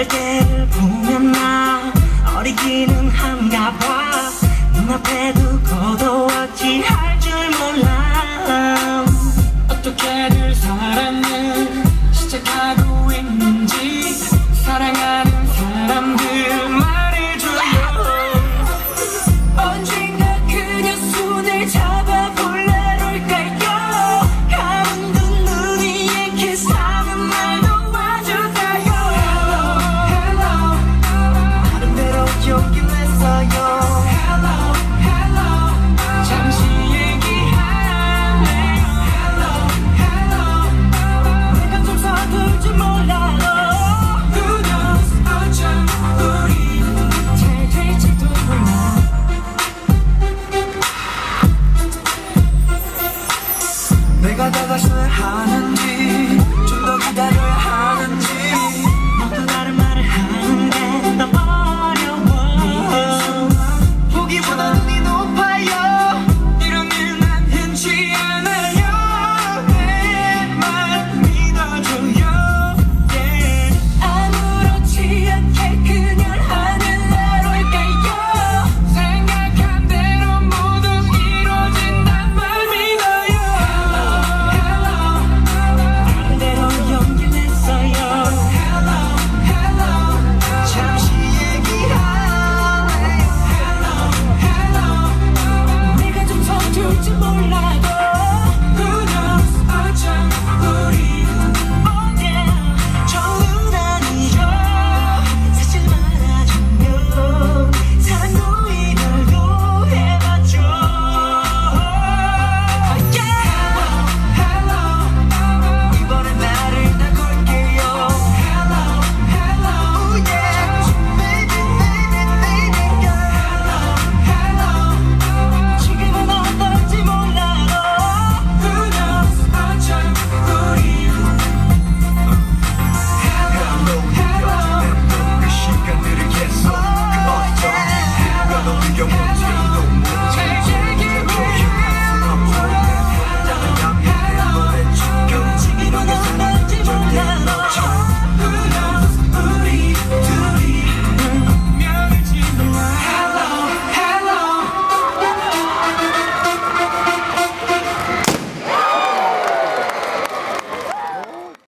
날개를 보면 나 어리기는 한가 봐. 눈앞에 두고 도어찌할 내가 다가서야 하는지 좀더 기다려야 하는지